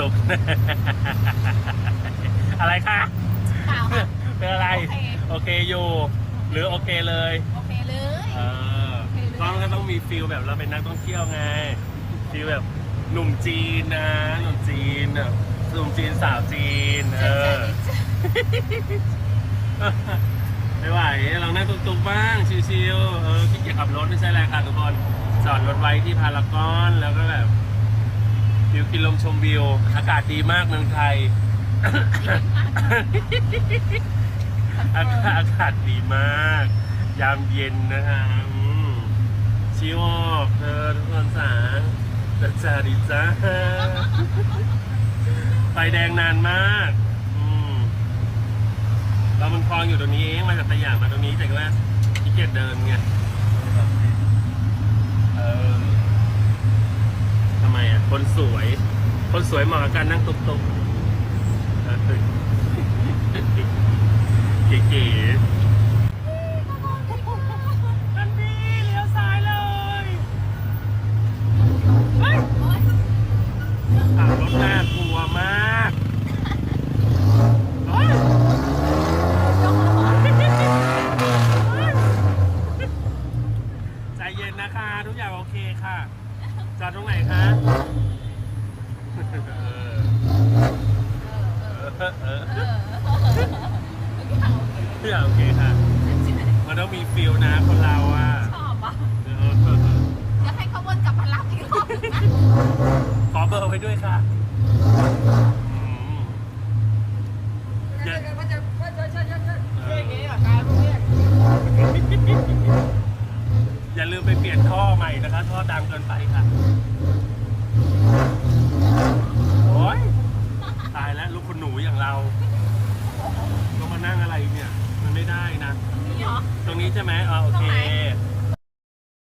ตุกอะไรคะเปล่าค่ะ เป็นอะไร โอเค โอเคอยู่ หรือโอเคเลย โอเคเลย เออโอเคเลยก็มันก็ต้องมีฟิลแบบเราเป็นนักท่องเที่ยวไง ฟิลแบบหนุ่มจีนนะหนุ่มจีนแบบหนุ่มจีนสาวจีน เออ ไม่ไหวลองนั่งตุกๆบ้างชิวๆเออขี้เกียจขับรถไม่ใช่อะไรค่ะทุกคน จอดรถไว้ที่พารากอนแล้วก็แบบวิว กินลมชมวิว อากาศดีมากเมืองไทย อากาศอากาศดีมาก ยามเย็นนะคะอืมชิวออกเธอทุกคนสาแต่จ้าดีจ้าไฟแดงนานมากอืมเรามันคลองอยู่ตรงนี้เองมาจากสยามมาตรงนี้แต่ว่าขี้เกียจเดินไงเออทำไมอะ คนสวย คนสวยเหมาะกับการนั่งตุกตุกเก๋ๆอันนี้เลี้ยวซ้ายเลยเฮ้ยขับรถน่ากลัวมากใจเย็นนะคะ ทุกอย่างโอเคค่ะ จอดตรงไหนคะเออเออเออเออทุกอย่างโอเคค่ะ มันต้องมีฟิลนะคนเราอะชอบอะเออเออเออเดี๋ยวให้เขาวนกลับมารับอีกรอบนึงนะขอเบอร์ไว้ด้วยค่ะอืมอย่าเออ อย่าลืมไปเปลี่ยนท่อใหม่นะคะท่อดังเกินไปค่ะ โอ้ยตายแล้วลูกคุณหนูอย่างเราก็มานั่งอะไรเนี่ย มันไม่ได้นะ นี่เหรอ ตรงนี้ใช่ไหมอ๋อโอเค ตรงไหน